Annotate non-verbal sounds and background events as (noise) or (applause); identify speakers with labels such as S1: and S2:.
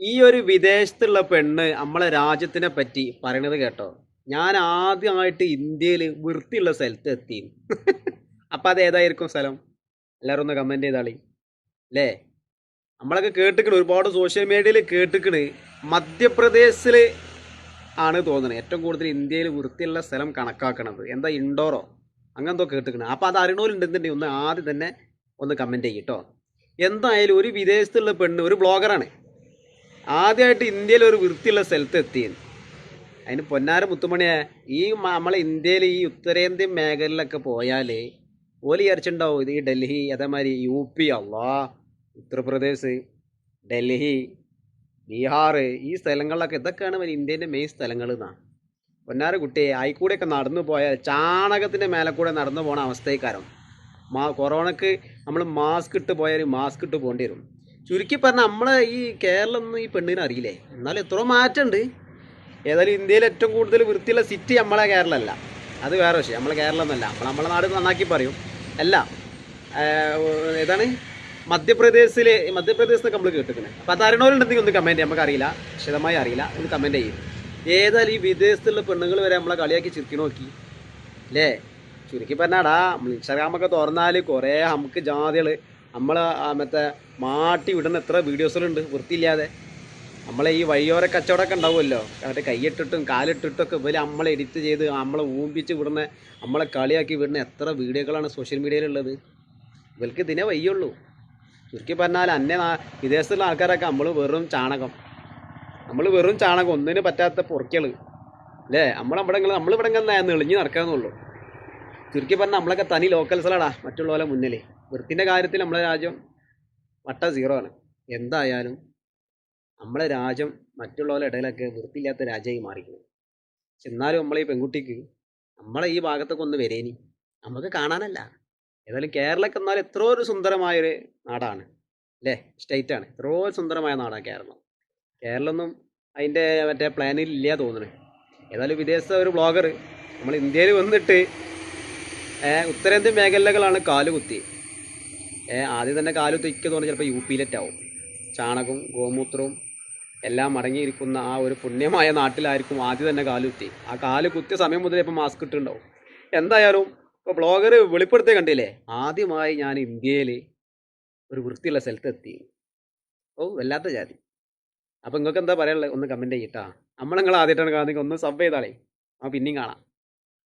S1: ഈ ഒരു വിദേശത്തുള്ള പെണ്ണ് നമ്മളെ രാജ്യത്തിനെ പറ്റി പറയണത് കേട്ടോ. ഞാൻ ആദ്യമായിട്ട് ഇന്ത്യയിൽ വൃത്തിയുള്ള സ്ഥലത്ത് എത്തി (laughs) അപ്പം അത് ഏതായിരിക്കും സ്ഥലം? എല്ലാവരും ഒന്ന് കമന്റ് ചെയ്താളി. അല്ലേ നമ്മളൊക്കെ കേട്ടിക്കണ് ഒരുപാട് സോഷ്യൽ മീഡിയയിൽ കേട്ടിക്കണ്. മധ്യപ്രദേശിൽ ആണ് തോന്നുന്നത് ഏറ്റവും കൂടുതൽ ഇന്ത്യയിൽ വൃത്തിയുള്ള സ്ഥലം കണക്കാക്കണത്. എന്താ ഇൻഡോറോ? അങ്ങനെന്തോ കേട്ടിക്കണ്. അപ്പോൾ അത് അറിയണോലുണ്ടെന്നുണ്ടെങ്കിൽ ഒന്ന് ആദ്യം തന്നെ ഒന്ന് കമന്റ് ചെയ്യട്ടോ എന്തായാലും ഒരു വിദേശത്തുള്ള പെണ്ണ് ഒരു ബ്ലോഗറാണ് ആദ്യമായിട്ട് ഇന്ത്യയിൽ ഒരു വൃത്തിയുള്ള സ്ഥലത്ത് എത്തിയത്. അതിന് പൊന്നാര മുത്തുമണിയെ ഈ നമ്മളെ ഇന്ത്യയിൽ ഈ ഉത്തരേന്ത്യൻ മേഖലയിലൊക്കെ പോയാൽ ഓലി അരച്ചിട്ടുണ്ടാവും ഇത് ഈ ഡൽഹി അതേമാതിരി യു പി അള്ളാ ഉത്തർപ്രദേശ് ഡൽഹി ബീഹാർ ഈ സ്ഥലങ്ങളിലൊക്കെ ഇതൊക്കെയാണ് ഇന്ത്യന്റെ മെയിൻ സ്ഥലങ്ങൾ എന്നാണ് പൊന്നാര കുട്ടിയെ ആയിക്കൂടെയൊക്കെ നടന്നു പോയാൽ ചാണകത്തിന്റെ മേലെ കൂടെ നടന്നു പോണ അവസ്ഥക്കാരം മാ കൊറോണക്ക് നമ്മൾ മാസ്ക് ഇട്ട് പോയാൽ മാസ്ക് ഇട്ട് പോകേണ്ടി വരും ചുരുക്കി പറഞ്ഞാൽ നമ്മളെ ഈ കേരളമൊന്നും ഈ പെണ്ണിനെ അറിയില്ലേ? എന്നാലും എത്രയോ മാറ്റമുണ്ട്. ഏതായാലും ഇന്ത്യയിൽ ഏറ്റവും കൂടുതൽ വൃത്തിയുള്ള സിറ്റി നമ്മളെ കേരളമല്ല. അത് വേറെ പക്ഷേ നമ്മളെ കേരളം എന്നല്ല നമ്മൾ നമ്മളെ നാട് നന്നാക്കി പറയും. അല്ല ഏതാണ്? മധ്യപ്രദേശിൽ മധ്യപ്രദേശ് എന്നൊക്കെ നമ്മൾ കേട്ടിരിക്കുന്നത്. അപ്പോൾ അത് അറിയണവരുണ്ടെങ്കിൽ ഒന്ന് കമന്റ് നമുക്ക് അറിയില്ല. വിശദമായി അറിയില്ല. ഒന്ന് കമന്റ് ചെയ്യും. ഏതായാലും ഈ വിദേശത്തുള്ള പെണ്ണുങ്ങൾ വരെ നമ്മളെ കളിയാക്കി ചുരുക്കി നോക്കി. അല്ലേ? ചുരുക്കി പറഞ്ഞാടാ നമ്മൾ ഇൻസ്റ്റാഗ്രാമൊക്കെ തുറന്നാൽ കുറേ നമുക്ക് ജാതികൾ നമ്മൾ മറ്റേ മാട്ടി വിടുന്ന എത്ര വീഡിയോസുകളുണ്ട് വൃത്തിയില്ലാതെ. നമ്മളെ ഈ വഴിയോര കച്ചവടമൊക്കെ ഉണ്ടാവുമല്ലോ. മറ്റേ കൈയിട്ടിട്ടും കാലിട്ടിട്ടും ഒക്കെ ഇവർ നമ്മളെ എഡിറ്റ് ചെയ്ത് നമ്മളെ ഊമ്പിച്ച് വിടുന്ന നമ്മളെ കളിയാക്കി വിടുന്ന എത്ര വീഡിയോകളാണ് സോഷ്യൽ മീഡിയയിലുള്ളത് ഇവർക്ക് ഇതിനെ വയ്യുള്ളൂ. ചുരുക്കി പറഞ്ഞാൽ അന്നെ വിദേശത്തുള്ള ആൾക്കാരൊക്കെ നമ്മൾ വെറും ചാണകം. നമ്മൾ വെറും ചാണകം ഒന്നിന് പറ്റാത്ത പൊറക്കൾ അല്ലേ? നമ്മളിവിടെ നമ്മൾ ഇവിടെ ഇങ്ങനെ നെളിഞ്ഞ് നടക്കാന്നുള്ളൂ ചുരുക്കി പറഞ്ഞാൽ നമ്മളൊക്കെ തനി ലോക്കൽസിലാടാ മറ്റുള്ള പോലെ മുന്നിൽ വൃത്തിന്റെ കാര്യത്തിൽ നമ്മളെ രാജ്യം വട്ട സീറോ ആണ്. എന്തായാലും നമ്മളെ രാജ്യം മറ്റുള്ളവരുടെ ഇടയിലൊക്കെ വൃത്തിയില്ലാത്ത രാജ്യമായി മാറിക്കുന്നു എന്നാലും നമ്മളെ പെൺകുട്ടിക്ക് നമ്മളെ ഈ ഭാഗത്തൊക്കെ ഒന്ന് വരേനി. നമുക്ക് കാണാനല്ല. ഏതായാലും കേരളമൊക്കെ എന്നാലും എത്രയോ ഒരു സുന്ദരമായൊരു നാടാണ്. അല്ലേ? സ്റ്റേറ്റ് ആണ്. എത്രയോ സുന്ദരമായ നാടാണ് കേരളം. കേരളമൊന്നും അതിന്റെ മറ്റേ പ്ലാനിൽ ഇല്ല തോന്നുന്നു. ഏതായാലും വിദേശ ഒരു ബ്ലോഗർ നമ്മൾ ഇന്ത്യയിൽ വന്നിട്ട് ഉത്തരേന്ത്യൻ മേഖലകളാണ് കാലുകുത്തി. ആദ്യം തന്നെ കാലുത്തിക്കെന്ന് പറഞ്ഞാൽ ചിലപ്പോൾ യു പിയിലെറ്റാവും ചാണകവും ഗോമൂത്രവും എല്ലാം അടങ്ങിയിരിക്കുന്ന ആ ഒരു പുണ്യമായ നാട്ടിലായിരിക്കും ആദ്യം തന്നെ കാലുകുത്തി ആ കാൽ കുത്തിയ സമയം മുതലേ ഇപ്പം മാസ്ക് ഇട്ടുണ്ടാവും എന്തായാലും ഇപ്പോൾ ബ്ലോഗർ വെളിപ്പെടുത്തി കണ്ടില്ലേ? ആദ്യമായി ഞാൻ ഇന്ത്യയിൽ ഒരു വൃത്തിയുള്ള സ്ഥലത്തെത്തി ഓ വല്ലാത്ത ജാതി. അപ്പോൾ നിങ്ങൾക്ക് എന്താ പറയാനുള്ളത്? ഒന്ന് കമന്റ് ചെയ്യട്ടാ. നമ്മൾ ആദ്യമായിട്ടാണ് കാണുന്നത്. ഒന്ന് സബ് ചെയ്താളേ. ആ പിന്നെയും കാണാം.